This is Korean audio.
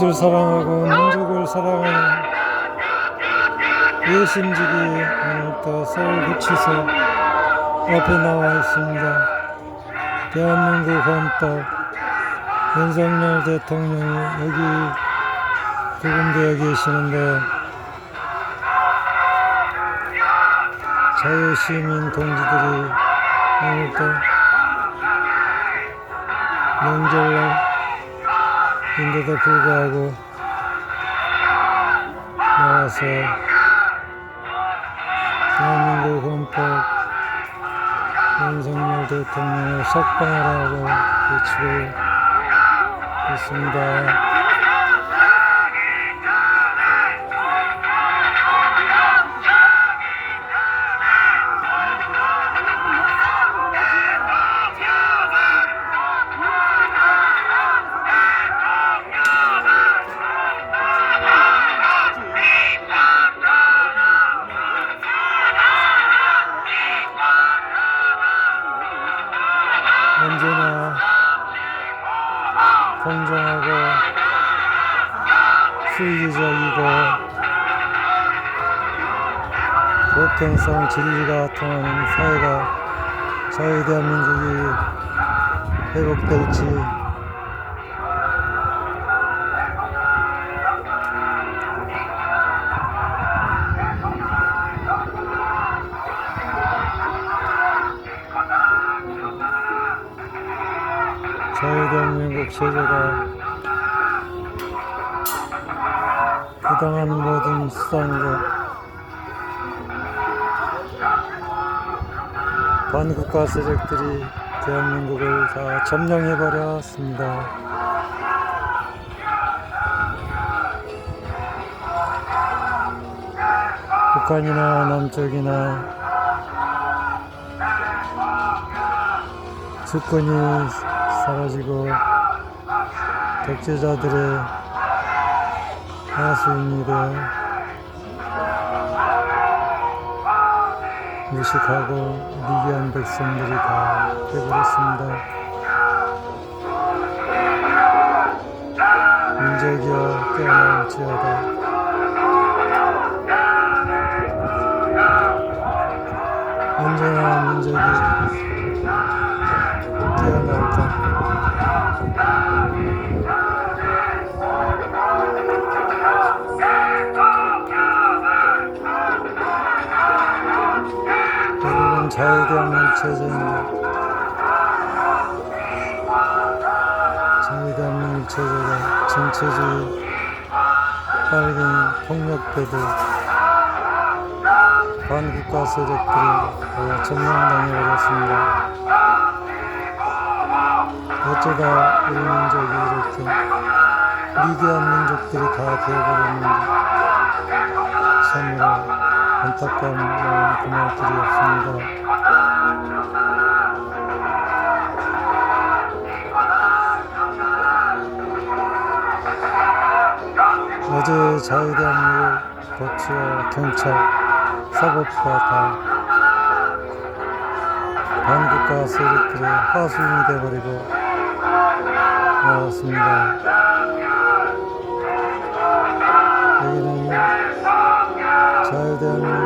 이웃을 사랑하고 민족을 사랑하는 예신직이 오늘도 서울구치소 앞에 나와 있습니다. 대한민국 헌법 윤석열 대통령이 여기 두 군데 계시는데 자유시민 동지들이 오늘도 명절날 인데도 불구하고 나와서 대한민국 헌법 윤석열 대통령을 석방하라고 외치고 있습니다. 공정하고 수의적이고 보편성 진리가 통하는 사회가 자유 대한민국이 회복될지 자유 대한민국 제도가 부당한 모든 수단으로 반국가 세력들이 대한민국을 다 점령해 버렸습니다. 북한이나 남쪽이나 주권이 사라지고 독재자들의 하수인이 되어 무식하고 미개한 백성들이 다 되버렸습니다. 민족이여 깨어날지어다. 언제나 민족이 여기는 자유대한민국 체제인데 자유대한민국 체제가 전체주의 빠르게 폭력되고 반국가 세력들이 점령당해 버렸습니다. 어쩌다 우리 민족이 이렇게 미개한 민족들이 다 되어버렸는지 참으로 안타까운 마음 그말들이 없습니다. 어제 자유대한민국 법치와 경찰, 사법부가 다 반국가 세력들의 하수인이 돼버리고 나왔습니다. 자